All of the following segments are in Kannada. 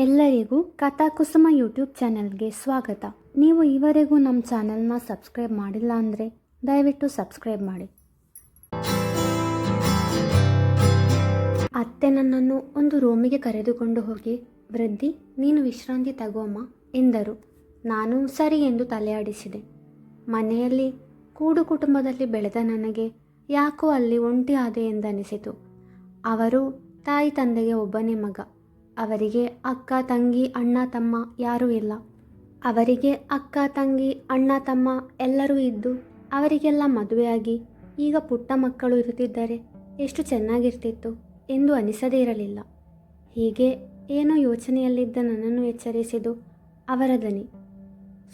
ಎಲ್ಲರಿಗೂ ಕಥಾಕುಸುಮ ಯೂಟ್ಯೂಬ್ ಚಾನೆಲ್ಗೆ ಸ್ವಾಗತ. ನೀವು ಈವರೆಗೂ ನಮ್ಮ ಚಾನೆಲ್ನ ಸಬ್ಸ್ಕ್ರೈಬ್ ಮಾಡಿಲ್ಲ ಅಂದರೆ ದಯವಿಟ್ಟು ಸಬ್ಸ್ಕ್ರೈಬ್ ಮಾಡಿ. ಅತ್ತೆ ನನ್ನನ್ನು ಒಂದು ರೂಮಿಗೆ ಕರೆದುಕೊಂಡು ಹೋಗಿ, ವೃದ್ಧಿ, ನೀನು ವಿಶ್ರಾಂತಿ ತಗೋಮ್ಮ ಎಂದರು. ನಾನು ಸರಿ ಎಂದು ತಲೆಯಾಡಿಸಿದೆ. ಮನೆಯಲ್ಲಿ ಕೂಡು ಕುಟುಂಬದಲ್ಲಿ ಬೆಳೆದ ನನಗೆ ಯಾಕೋ ಅಲ್ಲಿ ಒಂಟಿ ಆದೆ ಎಂದನಿಸಿತು. ಅವರು ತಾಯಿ ತಂದೆಗೆ ಒಬ್ಬನೇ ಮಗ. ಅವರಿಗೆ ಅಕ್ಕ, ತಂಗಿ, ಅಣ್ಣ, ತಮ್ಮ ಯಾರೂ ಇಲ್ಲ. ಅವರಿಗೆ ಅಕ್ಕ, ತಂಗಿ, ಅಣ್ಣ, ತಮ್ಮ ಎಲ್ಲರೂ ಇದ್ದು ಅವರಿಗೆಲ್ಲ ಮದುವೆಯಾಗಿ ಈಗ ಪುಟ್ಟ ಮಕ್ಕಳು ಇರುತ್ತಿದ್ದರೆ ಎಷ್ಟು ಚೆನ್ನಾಗಿರ್ತಿತ್ತು ಎಂದು ಅನಿಸದೇ ಇರಲಿಲ್ಲ. ಹೀಗೆ ಏನೋ ಯೋಚನೆಯಲ್ಲಿದ್ದ ನನ್ನನ್ನು ಎಚ್ಚರಿಸಿದು ಅವರ ದನಿ.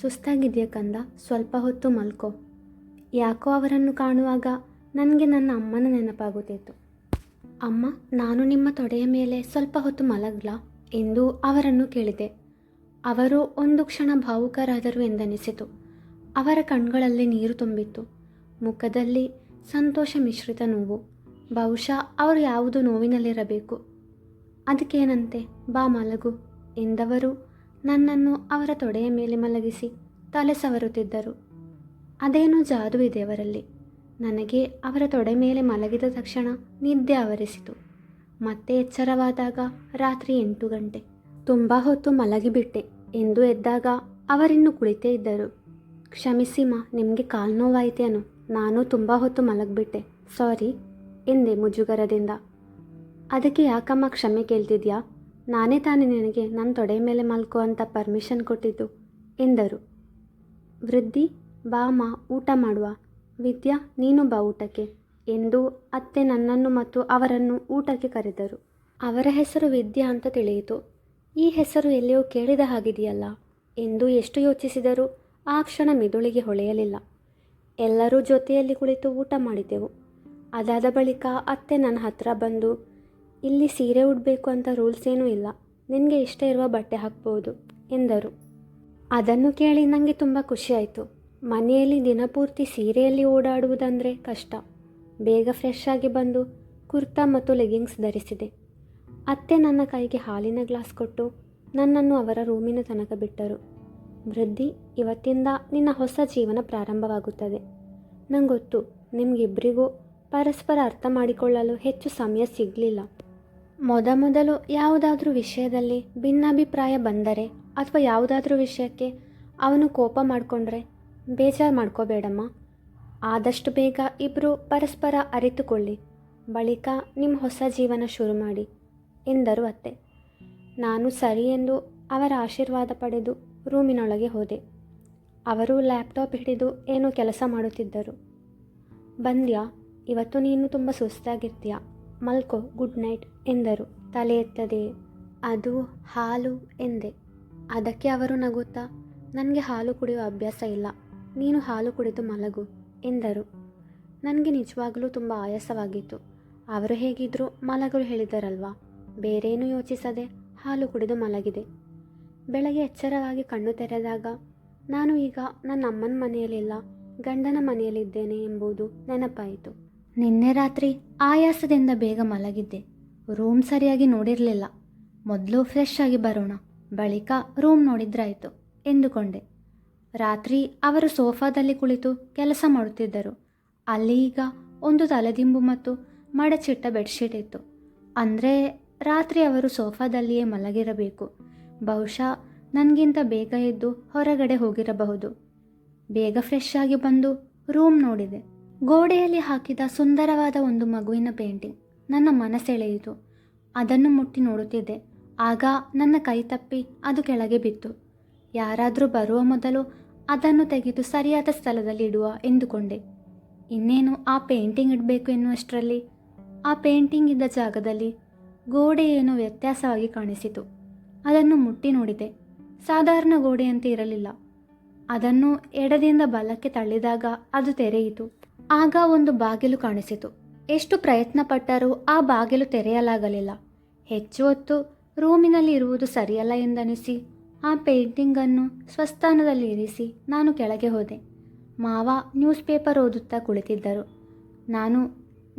ಸುಸ್ತಾಗಿದೆಯ ಕಂದ, ಸ್ವಲ್ಪ ಹೊತ್ತು ಮಲ್ಕೋ. ಯಾಕೋ ಅವರನ್ನು ಕಾಣುವಾಗ ನನಗೆ ನನ್ನ ಅಮ್ಮನ ನೆನಪಾಗುತ್ತಿತ್ತು. ಅಮ್ಮ, ನಾನು ನಿಮ್ಮ ತೊಡೆಯ ಮೇಲೆ ಸ್ವಲ್ಪ ಹೊತ್ತು ಮಲಗಲಾ ಎಂದು ಅವರನ್ನು ಕೇಳಿದೆ. ಅವರು ಒಂದು ಕ್ಷಣ ಭಾವುಕರಾದರು ಎಂದನಿಸಿತು. ಅವರ ಕಣ್ಗಳಲ್ಲಿ ನೀರು ತುಂಬಿತ್ತು. ಮುಖದಲ್ಲಿ ಸಂತೋಷ ಮಿಶ್ರಿತ ನೋವು. ಬಹುಶಃ ಅವರು ಯಾವುದು ನೋವಿನಲ್ಲಿರಬೇಕು. ಅದಕ್ಕೇನಂತೆ, ಬಾ ಮಲಗು ಎಂದವರು ನನ್ನನ್ನು ಅವರ ತೊಡೆಯ ಮೇಲೆ ಮಲಗಿಸಿ ತಲೆ ಸವರುತ್ತಿದ್ದರು ಅದೇನು ಜಾದು ಇದೆ ಅವರಲ್ಲಿ. ನನಗೆ ಅವರ ತೊಡೆ ಮೇಲೆ ಮಲಗಿದ ತಕ್ಷಣ ನಿದ್ದೆ ಆವರಿಸಿತು. ಮತ್ತೆ ಎಚ್ಚರವಾದಾಗ ರಾತ್ರಿ ಎಂಟು ಗಂಟೆ. ತುಂಬ ಹೊತ್ತು ಮಲಗಿಬಿಟ್ಟೆ ಎಂದು ಎದ್ದಾಗ ಅವರಿನ್ನು ಕುಳಿತೇ ಇದ್ದರು. ಕ್ಷಮಿಸಿ ಮಾ, ನಿಮಗೆ ಕಾಲು ನೋವಾಯಿತೇನು ನಾನು ತುಂಬ ಹೊತ್ತು ಮಲಗಿಬಿಟ್ಟೆ. ಸಾರಿ ಎಂದೆ ಮುಜುಗರದಿಂದ. ಅದಕ್ಕೆ ಯಾಕಮ್ಮ ಕ್ಷಮೆ ಕೇಳ್ತಿದ್ಯಾ? ನಾನೇ ತಾನೇ ನಿನಗೆ ನನ್ನ ತೊಡೆ ಮೇಲೆ ಮಲ್ಕೋ ಅಂತ ಪರ್ಮಿಷನ್ ಕೊಟ್ಟಿದ್ದು ಎಂದರು. ವೃದ್ಧಿ ಬಾಮ ಊಟ ಮಾಡುವ. ವಿದ್ಯಾ, ನೀನು ಬಾ ಊಟಕ್ಕೆ ಎಂದು ಅತ್ತೆ ನನ್ನನ್ನು ಮತ್ತು ಅವರನ್ನು ಊಟಕ್ಕೆ ಕರೆದರು. ಅವರ ಹೆಸರು ವಿದ್ಯಾ ಅಂತ ತಿಳಿಯಿತು. ಈ ಹೆಸರು ಎಲ್ಲಿಯೋ ಕೇಳಿದ ಹಾಗಿದೆಯಲ್ಲ ಎಂದು ಎಷ್ಟು ಯೋಚಿಸಿದರೂ ಆ ಕ್ಷಣ ಮಿದುಳಿಗೆ ಹೊಳೆಯಲಿಲ್ಲ. ಎಲ್ಲರೂ ಜೊತೆಯಲ್ಲಿ ಕುಳಿತು ಊಟ ಮಾಡಿದೆವು. ಅದಾದ ಬಳಿಕ ಅತ್ತೆ ನನ್ನ ಹತ್ರ ಬಂದು, ಇಲ್ಲಿ ಸೀರೆ ಉಡಬೇಕು ಅಂತ ರೂಲ್ಸ್ ಏನೂ ಇಲ್ಲ. ನಿನಗೆ ಇಷ್ಟ ಇರುವ ಬಟ್ಟೆ ಹಾಕ್ಬೋದು, ಎಂದರು. ಅದನ್ನು ಕೇಳಿ ನನಗೆ ತುಂಬ ಖುಷಿಯಾಯಿತು. ಮನೆಯಲ್ಲಿ ದಿನಪೂರ್ತಿ ಸೀರೆಯಲ್ಲಿ ಓಡಾಡುವುದಂದರೆ ಕಷ್ಟ. ಬೇಗ ಫ್ರೆಶ್ ಆಗಿ ಬಂದು ಕುರ್ತಾ ಮತ್ತು ಲೆಗಿಂಗ್ಸ್ ಧರಿಸಿದೆ. ಅತ್ತೆ ನನ್ನ ಕೈಗೆ ಹಾಲಿನ ಗ್ಲಾಸ್ ಕೊಟ್ಟು ನನ್ನನ್ನು ಅವರ ರೂಮಿನ ತನಕ ಬಿಟ್ಟರು. ವೃದ್ಧಿ, ಇವತ್ತಿಂದ ನಿನ್ನ ಹೊಸ ಜೀವನ ಪ್ರಾರಂಭವಾಗುತ್ತದೆ. ನಂಗೊತ್ತು ನಿಮಗಿಬ್ಬರಿಗೂ ಪರಸ್ಪರ ಅರ್ಥ ಮಾಡಿಕೊಳ್ಳಲು ಹೆಚ್ಚು ಸಮಯ ಸಿಗಲಿಲ್ಲ. ಮೊದಮೊದಲು ಯಾವುದಾದ್ರೂ ವಿಷಯದಲ್ಲಿ ಭಿನ್ನಾಭಿಪ್ರಾಯ ಬಂದರೆ ಅಥವಾ ಯಾವುದಾದ್ರೂ ವಿಷಯಕ್ಕೆ ಅವನು ಕೋಪ ಮಾಡಿಕೊಂಡ್ರೆ ಬೇಜಾರು ಮಾಡ್ಕೋಬೇಡಮ್ಮ. ಆದಷ್ಟು ಬೇಗ ಇಬ್ಬರು ಪರಸ್ಪರ ಅರಿತುಕೊಳ್ಳಿ. ಬಳಿಕ ನಿಮ್ಮ ಹೊಸ ಜೀವನ ಶುರು ಮಾಡಿ, ಎಂದರು ಅತ್ತೆ. ನಾನು ಸರಿ ಎಂದು ಅವರ ಆಶೀರ್ವಾದ ಪಡೆದು ರೂಮಿನೊಳಗೆ ಹೋದೆ. ಅವರು ಲ್ಯಾಪ್ಟಾಪ್ ಹಿಡಿದು ಏನೋ ಕೆಲಸ ಮಾಡುತ್ತಿದ್ದರು. ಬಂದ್ಯಾ, ಇವತ್ತು ನೀನು ತುಂಬ ಸುಸ್ತಾಗಿರ್ತೀಯ? ಮಲ್ಕೋ, ಗುಡ್ ನೈಟ್, ಎಂದರು. ತಲೆ ಎತ್ತದೆ. ಅದು ಹಾಲು, ಎಂದೆ. ಅದಕ್ಕೆ ಅವರು ನಗುತ್ತಾ, ನನಗೆ ಹಾಲು ಕುಡಿಯುವ ಅಭ್ಯಾಸ ಇಲ್ಲ. ನೀನು ಹಾಲು ಕುಡಿದು ಮಲಗು ಎಂದರು. ನನಗೆ ನಿಜವಾಗಲೂ ತುಂಬ ಆಯಾಸವಾಗಿತ್ತು. ಅವರು ಹೇಗಿದ್ದರೂ ಮಲಗಲು ಹೇಳಿದರಲ್ವಾ? ಬೇರೇನೂ ಯೋಚಿಸದೆ ಹಾಲು ಕುಡಿದು ಮಲಗಿದೆ. ಬೆಳಗ್ಗೆ ಎಚ್ಚರವಾಗಿ ಕಣ್ಣು ತೆರೆದಾಗ, ನಾನು ಈಗ ನನ್ನ ಅಮ್ಮನ ಮನೆಯಲ್ಲಿಲ್ಲ, ಗಂಡನ ಮನೆಯಲ್ಲಿದ್ದೇನೆ ಎಂಬುದು ನೆನಪಾಯಿತು. ನಿನ್ನೆ ರಾತ್ರಿ ಆಯಾಸದಿಂದ ಬೇಗ ಮಲಗಿದ್ದೆ. ರೂಮ್ ಸರಿಯಾಗಿ ನೋಡಿರಲಿಲ್ಲ. ಮೊದಲು ಫ್ರೆಶ್ ಆಗಿ ಬರೋಣ, ಬಳಿಕ ರೂಮ್ ನೋಡಿದ್ರಾಯಿತು ಎಂದುಕೊಂಡೆ. ರಾತ್ರಿ ಅವರು ಸೋಫಾದಲ್ಲಿ ಕುಳಿತು ಕೆಲಸ ಮಾಡುತ್ತಿದ್ದರು. ಅಲ್ಲಿ ಈಗ ಒಂದು ತಲೆದಿಂಬು ಮತ್ತು ಮಡಚಿಟ್ಟ ಬೆಡ್ಶೀಟ್ ಇತ್ತು. ಅಂದರೆ ರಾತ್ರಿ ಅವರು ಸೋಫಾದಲ್ಲಿಯೇ ಮಲಗಿರಬೇಕು. ಬಹುಶಃ ನನಗಿಂತ ಬೇಗ ಎದ್ದು ಹೊರಗಡೆ ಹೋಗಿರಬಹುದು. ಬೇಗ ಫ್ರೆಶ್ ಆಗಿ ಬಂದು ರೂಮ್ ನೋಡಿದೆ. ಗೋಡೆಯಲ್ಲಿ ಹಾಕಿದ ಸುಂದರವಾದ ಒಂದು ಮಗುವಿನ ಪೇಂಟಿಂಗ್ ನನ್ನ ಮನಸೆಳೆಯಿತು ಅದನ್ನು ಮುಟ್ಟಿ ನೋಡುತ್ತಿದ್ದೆ. ಆಗ ನನ್ನ ಕೈ ತಪ್ಪಿ ಅದು ಕೆಳಗೆ ಬಿತ್ತು. ಯಾರಾದರೂ ಬರುವ ಮೊದಲು ಅದನ್ನು ತೆಗೆದು ಸರಿಯಾದ ಸ್ಥಳದಲ್ಲಿ ಇಡುವ ಎಂದುಕೊಂಡೆ. ಇನ್ನೇನು ಆ ಪೇಂಟಿಂಗ್ ಇಡಬೇಕು ಎನ್ನುವಷ್ಟರಲ್ಲಿ? ಆ ಪೇಂಟಿಂಗ್ ಇದ್ದ ಜಾಗದಲ್ಲಿ ಗೋಡೆ ಏನೋ ವ್ಯತ್ಯಾಸವಾಗಿ ಕಾಣಿಸಿತು. ಅದನ್ನು ಮುಟ್ಟಿ ನೋಡಿದೆ. ಸಾಧಾರಣ ಗೋಡೆಯಂತೆ ಇರಲಿಲ್ಲ. ಅದನ್ನು ಎಡದಿಂದ ಬಲಕ್ಕೆ ತಳ್ಳಿದಾಗ ಅದು ತೆರೆಯಿತು. ಆಗ ಒಂದು ಬಾಗಿಲು ಕಾಣಿಸಿತು. ಎಷ್ಟು ಪ್ರಯತ್ನ ಪಟ್ಟರೂ ಆ ಬಾಗಿಲು ತೆರೆಯಲಾಗಲಿಲ್ಲ. ಹೆಚ್ಚು ಹೊತ್ತು ರೂಮಿನಲ್ಲಿ ಇರುವುದು ಸರಿಯಲ್ಲ ಎಂದನಿಸಿ ಆ ಪೇಂಟಿಂಗನ್ನು ಸ್ವಸ್ಥಾನದಲ್ಲಿ ಇರಿಸಿ ನಾನು ಕೆಳಗೆ ಹೋದೆ. ಮಾವ ನ್ಯೂಸ್ ಪೇಪರ್ ಓದುತ್ತಾ ಕುಳಿತಿದ್ದರು. ನಾನು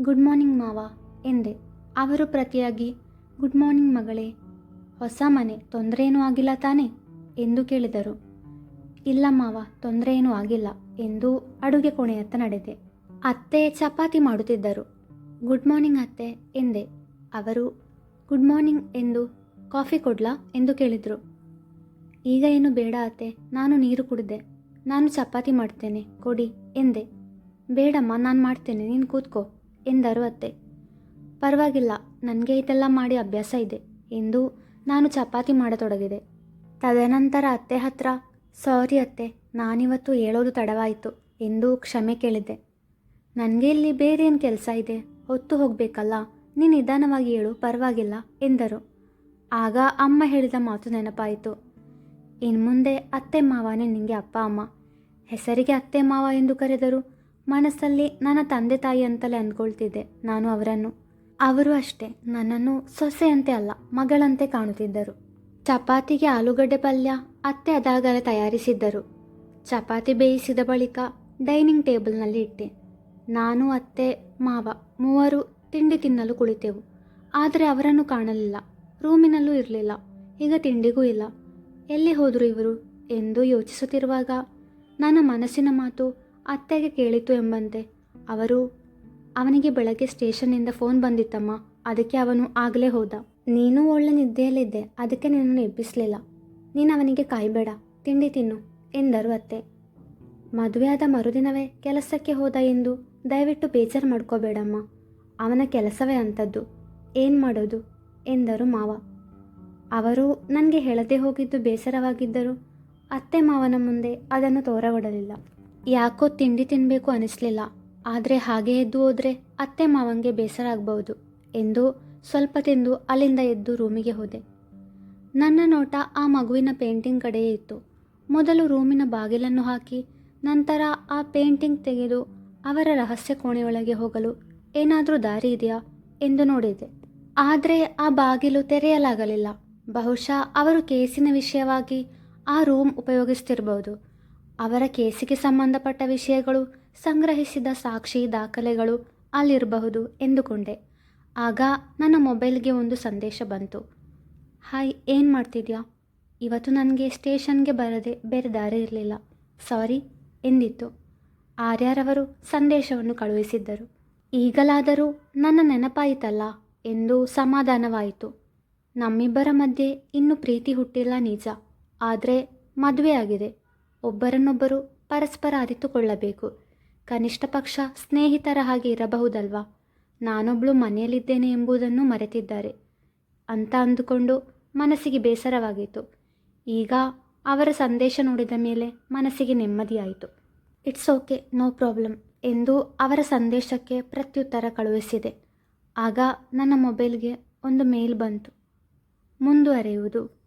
ಗುಡ್ ಮಾರ್ನಿಂಗ್ ಮಾವ ಎಂದೆ. ಅವರು ಪ್ರತಿಯಾಗಿ, ಗುಡ್ ಮಾರ್ನಿಂಗ್ ಮಗಳೇ, ಹೊಸ ಮನೆ, ತೊಂದರೇನೂ ಆಗಿಲ್ಲ ತಾನೇ? ಎಂದು ಕೇಳಿದರು. ಇಲ್ಲ ಮಾವ ತೊಂದರೆ ಏನೂ ಆಗಿಲ್ಲ ಎಂದು ಅಡುಗೆ ಕೋಣೆಯತ್ತ ನಡೆದೆ. ಅತ್ತೆ ಚಪಾತಿ ಮಾಡುತ್ತಿದ್ದರು. ಗುಡ್ ಮಾರ್ನಿಂಗ್ ಅತ್ತೆ ಎಂದೆ. ಅವರು, ಗುಡ್ ಮಾರ್ನಿಂಗ್ ಎಂದು ಕಾಫಿ ಕೊಡ್ಲಾ? ಎಂದು ಕೇಳಿದರು. ಈಗ ಏನು ಬೇಡ ಅತ್ತೆ, ನಾನು ನೀರು ಕುಡಿದೆ. ನಾನು ಚಪಾತಿ ಮಾಡ್ತೇನೆ, ಕೊಡಿ, ಎಂದೆ. ಬೇಡಮ್ಮ, ನಾನು ಮಾಡ್ತೇನೆ, ನೀನು ಕೂತ್ಕೋ, ಎಂದರು ಅತ್ತೆ. ಪರವಾಗಿಲ್ಲ, ನನಗೆ ಇದೆಲ್ಲ ಮಾಡಿ ಅಭ್ಯಾಸ ಇದೆ. ಎಂದು ನಾನು ಚಪಾತಿ ಮಾಡತೊಡಗಿದೆ. ತದನಂತರ ಅತ್ತೆ ಹತ್ರ, ಸಾರಿ ಅತ್ತೆ, ನಾನಿವತ್ತು ಹೇಳೋದು ತಡವಾಯಿತು. ಎಂದು ಕ್ಷಮೆ ಕೇಳಿದ್ದೆ. ನನಗೆ ಇಲ್ಲಿ ಬೇರೆ ಏನು ಕೆಲಸ ಇದೆ? ಹೊತ್ತು ಹೋಗಬೇಕಲ್ಲ? ನೀನು ನಿಧಾನವಾಗಿ ಹೇಳು, ಪರವಾಗಿಲ್ಲ, ಎಂದರು. ಆಗ ಅಮ್ಮ ಹೇಳಿದ ಮಾತು ನೆನಪಾಯಿತು. ಇನ್ನು ಮುಂದೆ ಅತ್ತೆ ಮಾವನೇ ನಿನಗೆ ಅಪ್ಪ, ಅಮ್ಮ. ಹೆಸರಿಗೆ ಅತ್ತೆ ಮಾವ ಎಂದು ಕರೆದರು ಮನಸ್ಸಲ್ಲಿ ನನ್ನ ತಂದೆ ತಾಯಿ ಅಂತಲೇ ಅಂದ್ಕೊಳ್ತಿದ್ದೆ ನಾನು ಅವರನ್ನು. ಅವರು ಅಷ್ಟೇ, ನನ್ನನ್ನು ಸೊಸೆಯಂತೆ ಅಲ್ಲ, ಮಗಳಂತೆ ಕಾಣುತ್ತಿದ್ದರು. ಚಪಾತಿಗೆ ಆಲೂಗಡ್ಡೆ ಪಲ್ಯ ಅತ್ತೆ ಅದಾಗಲೇ ತಯಾರಿಸಿದ್ದರು. ಚಪಾತಿ ಬೇಯಿಸಿದ ಬಳಿಕ ಡೈನಿಂಗ್ ಟೇಬಲ್ನಲ್ಲಿ ಇಟ್ಟೆ. ನಾನು, ಅತ್ತೆ, ಮಾವ ಮೂವರು ತಿಂಡಿ ತಿನ್ನಲು ಕುಳಿತೆವು. ಆದರೆ ಅವರನ್ನು ಕಾಣಲಿಲ್ಲ, ರೂಮಿನಲ್ಲೂ ಇರಲಿಲ್ಲ, ಈಗ ತಿಂಡಿಗೂ ಇಲ್ಲ. ಎಲ್ಲಿ ಹೋದರು ಇವರು ಎಂದು ಯೋಚಿಸುತ್ತಿರುವಾಗ ನನ್ನ ಮನಸ್ಸಿನ ಮಾತು ಅತ್ತೆಗೆ ಕೇಳಿತು ಎಂಬಂತೆ. ಅವರು, ಅವನಿಗೆ ಬೆಳಗ್ಗೆ ಸ್ಟೇಷನ್ನಿಂದ ಫೋನ್ ಬಂದಿತ್ತಮ್ಮ. ಅದಕ್ಕೆ ಅವನು ಆಗಲೇ ಹೋದ. ನೀನು ಒಳ್ಳೆ ನಿದ್ದೆಯಲ್ಲಿದ್ದೆ. ಅದಕ್ಕೆ ನಿನ್ನನ್ನು ಎಬ್ಬಿಸಲಿಲ್ಲ. ನೀನು ಅವನಿಗೆ ಕಾಯಬೇಡ. ತಿಂಡಿ ತಿನ್ನು, ಎಂದರು ಅತ್ತೆ. ಮದುವೆಯಾದ ಮರುದಿನವೇ ಕೆಲಸಕ್ಕೆ ಹೋದ ಎಂದು ದಯವಿಟ್ಟು ಬೇಜಾರು ಮಾಡ್ಕೋಬೇಡಮ್ಮ. ಅವನ ಕೆಲಸವೇ ಅಂಥದ್ದು. ಏನು ಮಾಡೋದು? ಎಂದರು ಮಾವ. ಅವರು ನನಗೆ ಹೇಳದೆ ಹೋಗಿದ್ದು ಬೇಸರವಾಗಿದ್ದರು. ಅತ್ತೆ ಮಾವನ ಮುಂದೆ ಅದನ್ನು ತೋರಗೊಡಲಿಲ್ಲ. ಯಾಕೋ ತಿಂಡಿ ತಿನ್ನಬೇಕು ಅನಿಸ್ಲಿಲ್ಲ. ಆದರೆ ಹಾಗೆ ಎದ್ದು ಹೋದರೆ ಅತ್ತೆ ಮಾವಂಗೆ ಬೇಸರ ಆಗ್ಬೋದು ಎಂದು ಸ್ವಲ್ಪ ತಿಂದು ಅಲ್ಲಿಂದ ಎದ್ದು ರೂಮಿಗೆ ಹೋದೆ. ನನ್ನ ನೋಟ ಆ ಮಗುವಿನ ಪೇಂಟಿಂಗ್ ಕಡೆಯೇ ಇತ್ತು. ಮೊದಲು ರೂಮಿನ ಬಾಗಿಲನ್ನು ಹಾಕಿ, ನಂತರ ಆ ಪೇಂಟಿಂಗ್ ತೆಗೆದು ಅವರ ರಹಸ್ಯ ಕೋಣೆಯೊಳಗೆ ಹೋಗಲು ಏನಾದರೂ ದಾರಿ ಇದೆಯಾ ಎಂದು ನೋಡಿದೆ. ಆದರೆ ಆ ಬಾಗಿಲು ತೆರೆಯಲಾಗಲಿಲ್ಲ. ಬಹುಶಃ ಅವರು ಕೇಸಿನ ವಿಷಯವಾಗಿ ಆ ರೂಮ್ ಉಪಯೋಗಿಸ್ತಿರ್ಬೋದು. ಅವರ ಕೇಸಿಗೆ ಸಂಬಂಧಪಟ್ಟ ವಿಷಯಗಳು ಸಂಗ್ರಹಿಸಿದ ಸಾಕ್ಷಿ ದಾಖಲೆಗಳು ಅಲ್ಲಿರಬಹುದು ಎಂದುಕೊಂಡೆ. ಆಗ ನನ್ನ ಮೊಬೈಲ್ಗೆ ಒಂದು ಸಂದೇಶ ಬಂತು. ಹಾಯ್, ಏನು ಮಾಡ್ತಿದ್ಯಾ? ಇವತ್ತು ನನಗೆ ಸ್ಟೇಷನ್ಗೆ ಬರದೆ ಬೇರೆ ದಾರಿ ಇರಲಿಲ್ಲ. ಸಾರಿ, ಎಂದಿತ್ತು. ಆರ್ಯಾರವರು ಸಂದೇಶವನ್ನು ಕಳುಹಿಸಿದ್ದರು. ಈಗಲಾದರೂ ನನ್ನ ನೆನಪಾಯಿತಲ್ಲ ಎಂದು ಸಮಾಧಾನವಾಯಿತು. ನಮ್ಮಿಬ್ಬರ ಮಧ್ಯೆ ಇನ್ನೂ ಪ್ರೀತಿ ಹುಟ್ಟಿಲ್ಲ ನಿಜ. ಆದರೆ ಮದುವೆ ಆಗಿದೆ. ಒಬ್ಬರನ್ನೊಬ್ಬರು ಪರಸ್ಪರ ಅರಿತುಕೊಳ್ಳಬೇಕು. ಕನಿಷ್ಠ ಪಕ್ಷ ಸ್ನೇಹಿತರ ಹಾಗೆ ಇರಬಹುದಲ್ವಾ? ನಾನೊಬ್ಳು ಮನೆಯಲ್ಲಿದ್ದೇನೆ ಎಂಬುದನ್ನು ಮರೆತಿದ್ದಾರೆ. ಅಂತ ಅಂದುಕೊಂಡು ಮನಸ್ಸಿಗೆ ಬೇಸರವಾಗಿತ್ತು. ಈಗ ಅವರ ಸಂದೇಶ ನೋಡಿದ ಮೇಲೆ ಮನಸ್ಸಿಗೆ ನೆಮ್ಮದಿಯಾಯಿತು ಇಟ್ಸ್ ಓಕೆ, ನೋ ಪ್ರಾಬ್ಲಮ್ ಎಂದು ಅವರ ಸಂದೇಶಕ್ಕೆ ಪ್ರತ್ಯುತ್ತರ ಕಳುಹಿಸಿದೆ. ಆಗ ನನ್ನ ಮೊಬೈಲ್ಗೆ ಒಂದು ಮೇಲ್ ಬಂತು. ಮುಂದುವರೆಯುವುದು.